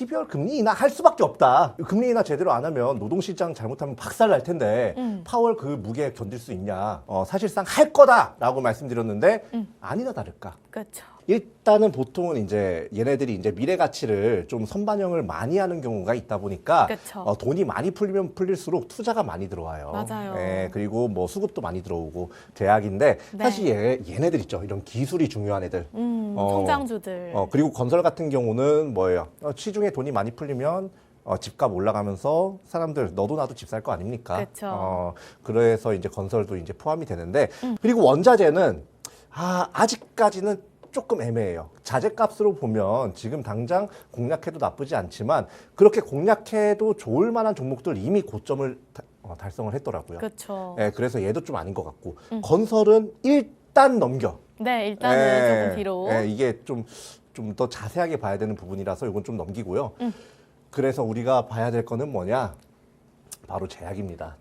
12월 금리 인하 할 수밖에 없다. 금리 인하 제대로 안 하면 노동시장 잘못하면 박살 날 텐데 음. 파월 그 무게 견딜 수 있냐? 어, 사실상 할 거다라고 말씀드렸는데 음. 아니나 다를까. 그렇죠. 일단은 보통은 이제 얘네들이 이제 미래 가치를 좀 선반영을 많이 하는 경우가 있다 보니까 그쵸. 어, 돈이 많이 풀리면 풀릴수록 투자가 많이 들어와요. 맞아요. 예, 그리고 뭐 수급도 많이 들어오고 제약인데 네. 사실 얘, 얘네들 있죠. 이런 기술이 중요한 애들. 음, 어, 성장주들. 어, 그리고 건설 같은 경우는 뭐예요? 어, 시중에 돈이 많이 풀리면 어, 집값 올라가면서 사람들 너도 나도 집 살 거 아닙니까? 그쵸. 어, 그래서 이제 건설도 이제 포함이 되는데 음. 그리고 원자재는 아, 아직까지는 조금 애매해요. 자재값으로 보면 지금 당장 공략해도 나쁘지 않지만 그렇게 공략해도 좋을 만한 종목들 이미 고점을 다- 어, 달성을 했더라고요. 그렇죠. 예, 그래서 얘도 좀 아닌 것 같고 음. 건설은 일단 넘겨. 네, 일단은 예, 조금 뒤로. 예, 이게 좀 좀 더 자세하게 봐야 되는 부분이라서 이건 좀 넘기고요. 음. 그래서 우리가 봐야 될 거는 뭐냐? 바로 제약입니다.